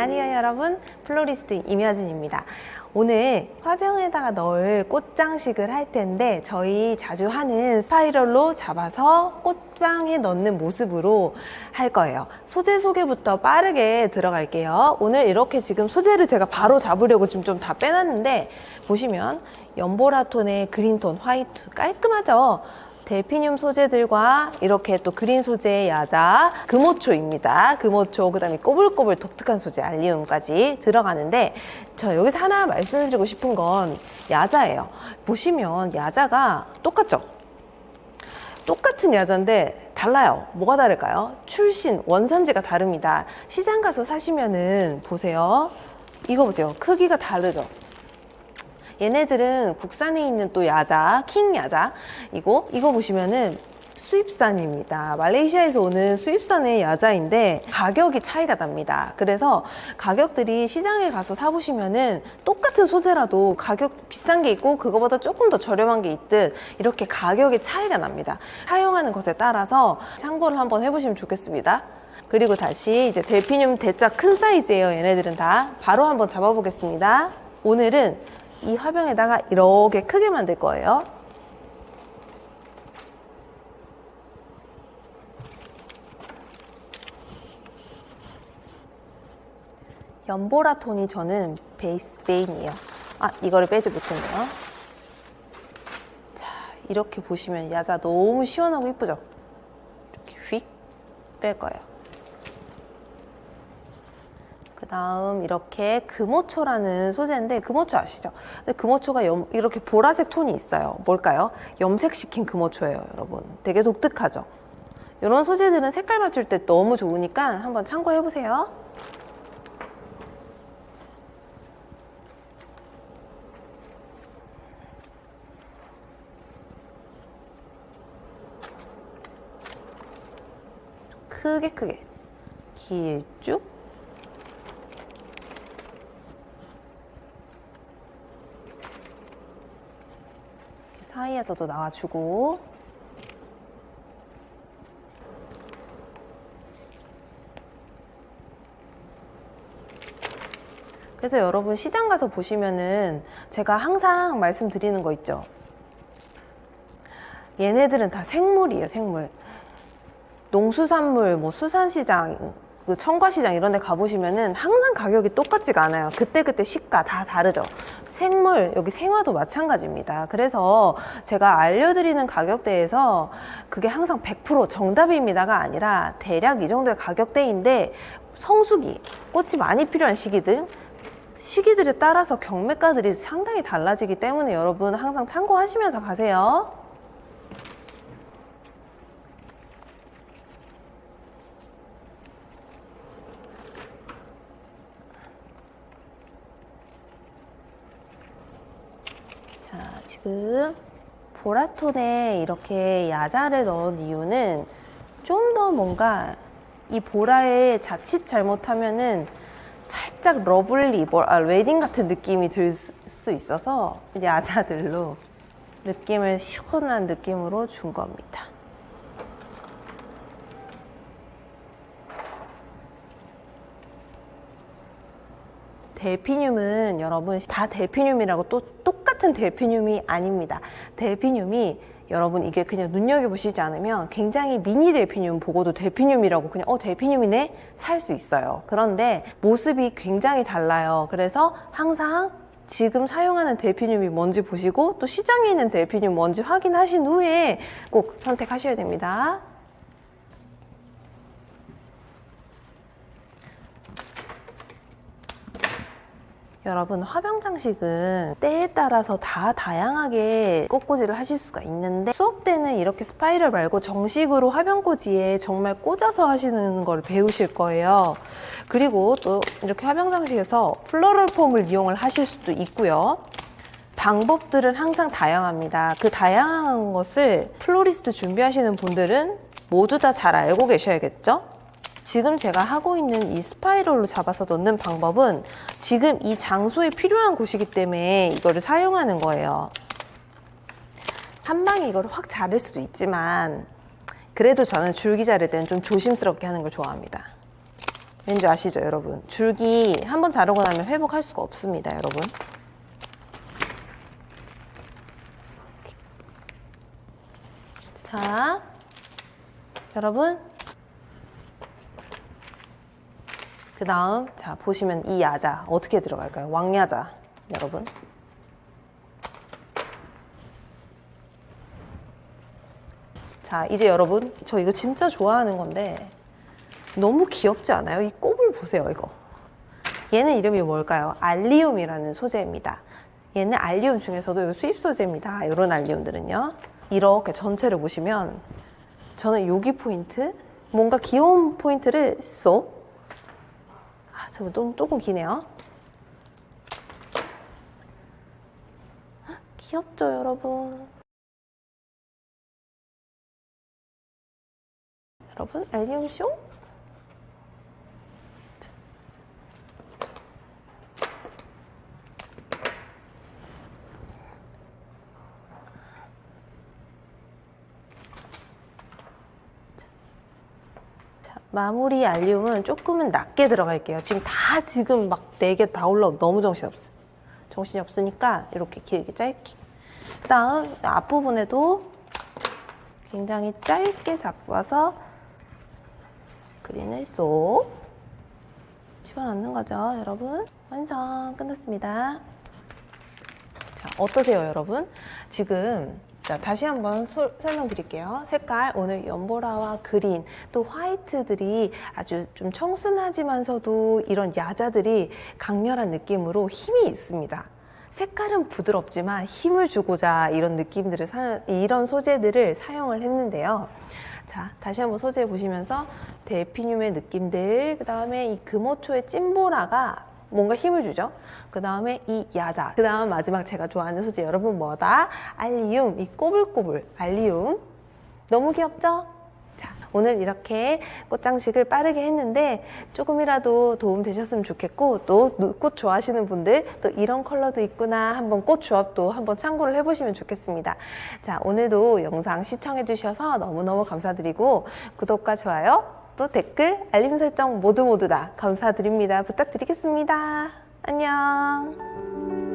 안녕하세요 여러분? 플로리스트 임여진입니다. 오늘 화병에다가 넣을 꽃장식을 할 텐데 저희 자주 하는 스파이럴로 잡아서 꽃방에 넣는 모습으로 할 거예요. 소재 소개부터 빠르게 들어갈게요. 오늘 이렇게 지금 소재를 제가 바로 잡으려고 지금 좀 다 빼놨는데 보시면 연보라톤의 그린 톤 화이트 깔끔하죠 델피늄 소재들과 이렇게 또 그린 소재의 야자, 금호초입니다. 금호초, 그 다음에 꼬불꼬불 독특한 소재, 알리움까지 들어가는데 저 여기서 하나 말씀드리고 싶은 건 야자예요. 보시면 야자가 똑같죠? 똑같은 야자인데 달라요. 뭐가 다를까요? 출신, 원산지가 다릅니다. 시장 가서 사시면은 보세요. 이거 보세요. 크기가 다르죠? 얘네들은 국산에 있는 또 야자, 킹 야자. 이거, 이거 보시면은 수입산입니다. 말레이시아에서 오는 수입산의 야자인데 가격이 차이가 납니다. 그래서 가격들이 시장에 가서 사보시면은 똑같은 소재라도 가격 비싼 게 있고 그거보다 조금 더 저렴한 게 있듯 이렇게 가격의 차이가 납니다. 사용하는 것에 따라서 참고를 한번 해보시면 좋겠습니다. 그리고 다시 이제 델피늄 대짜 큰 사이즈예요. 얘네들은 다. 바로 한번 잡아보겠습니다. 오늘은 이 화병에다가 이렇게 크게 만들 거예요. 연보라 톤이 저는 베이스 메인이에요. 아, 이거를 빼지 못했네요. 자, 이렇게 보시면 야자 너무 시원하고 이쁘죠? 이렇게 휙 뺄 거예요. 그 다음 이렇게 금호초라는 소재인데 금호초 아시죠? 금호초가 염- 이렇게 보라색 톤이 있어요. 뭘까요? 염색시킨 금호초예요, 여러분. 되게 독특하죠? 이런 소재들은 색깔 맞출 때 너무 좋으니까 한번 참고해 보세요. 크게 크게 길쭉 이렇게 사이에서도 나와주고 그래서 여러분 시장 가서 보시면은 제가 항상 말씀드리는 거 있죠. 얘네들은 다 생물이에요, 생물. 농수산물, 뭐 수산시장, 그 청과시장 이런 데 가보시면은 항상 가격이 똑같지가 않아요. 그때그때 시가 다 다르죠. 생물, 여기 생화도 마찬가지입니다. 그래서 제가 알려드리는 가격대에서 그게 항상 100% 정답입니다가 아니라 대략 이 정도의 가격대인데 성수기, 꽃이 많이 필요한 시기들, 시기들에 따라서 경매가들이 상당히 달라지기 때문에 여러분 항상 참고하시면서 가세요. 자, 지금 보라톤에 이렇게 야자를 넣은 이유는 좀 더 뭔가 이 보라에 자칫 잘못하면은 살짝 러블리, 뭐, 아, 웨딩 같은 느낌이 들 수 있어서 야자들로 느낌을 시원한 느낌으로 준 겁니다. 델피늄은 여러분 다 델피늄이라고 또 똑 같은 델피늄이 아닙니다. 델피늄이 여러분 이게 그냥 눈여겨보시지 않으면 굉장히 미니 델피늄 보고도 델피늄이라고 그냥 어 델피늄이네 살 수 있어요. 그런데 모습이 굉장히 달라요. 그래서 항상 지금 사용하는 델피늄이 뭔지 보시고 또 시장에 있는 델피늄 뭔지 확인하신 후에 꼭 선택하셔야 됩니다. 여러분 화병 장식은 때에 따라서 다 다양하게 꽃꽂이를 하실 수가 있는데 수업 때는 이렇게 스파이럴 말고 정식으로 화병꽂이에 정말 꽂아서 하시는 걸 배우실 거예요. 그리고 또 이렇게 화병 장식에서 플로럴 폼을 이용을 하실 수도 있고요. 방법들은 항상 다양합니다. 그 다양한 것을 플로리스트 준비하시는 분들은 모두 다 잘 알고 계셔야겠죠? 지금 제가 하고 있는 이 스파이럴로 잡아서 넣는 방법은 지금 이 장소에 필요한 곳이기 때문에 이거를 사용하는 거예요. 한 방에 이거를 확 자를 수도 있지만 그래도 저는 줄기 자를 때는 좀 조심스럽게 하는 걸 좋아합니다. 왠지 아시죠, 여러분? 줄기 한 번 자르고 나면 회복할 수가 없습니다, 여러분. 자, 여러분. 그 다음, 자, 보시면 이 야자 어떻게 들어갈까요? 왕야자, 여러분. 자, 이제 여러분, 저 이거 진짜 좋아하는 건데, 너무 귀엽지 않아요? 이 꼽을 보세요, 이거. 얘는 이름이 뭘까요? 알리움이라는 소재입니다. 얘는 알리움 중에서도 수입 소재입니다. 이런 알리움들은요. 이렇게 전체를 보시면 저는 여기 포인트, 뭔가 귀여운 포인트를 쏙. 아, 저 좀, 조금 기네요. 귀엽죠, 여러분? 여러분, 알리움 쇼? 마무리 알리움은 조금은 낮게 들어갈게요. 지금 다 지금 막 네 개 다 올라오고 너무 정신없어요. 정신이 없으니까 이렇게 길게 짧게. 그 다음 앞부분에도 굉장히 짧게 잡아서 그린을 쏙 집어넣는 거죠, 여러분. 완성 끝났습니다. 자, 어떠세요, 여러분? 지금 자, 다시 한번 소- 설명드릴게요. 색깔 오늘 연보라와 그린 또 화이트들이 아주 좀 청순하지만서도 이런 야자들이 강렬한 느낌으로 힘이 있습니다. 색깔은 부드럽지만 힘을 주고자 이런 느낌들을 사, 이런 소재들을 사용을 했는데요. 자, 다시 한번 소재 보시면서 델피늄의 느낌들, 그 다음에 이 금호초의 찐보라가 뭔가 힘을 주죠. 그 다음에 이 야자. 그 다음 마지막 제가 좋아하는 소재 여러분 뭐다? 알리움. 이 꼬불꼬불 알리움. 너무 귀엽죠? 자, 오늘 이렇게 꽃장식을 빠르게 했는데 조금이라도 도움 되셨으면 좋겠고 또 꽃 좋아하시는 분들 또 이런 컬러도 있구나 한번 꽃 조합도 한번 참고를 해보시면 좋겠습니다. 자, 오늘도 영상 시청해 주셔서 너무너무 감사드리고 구독과 좋아요 또 댓글, 알림 설정 모두 모두 다 감사드립니다. 부탁드리겠습니다. 안녕.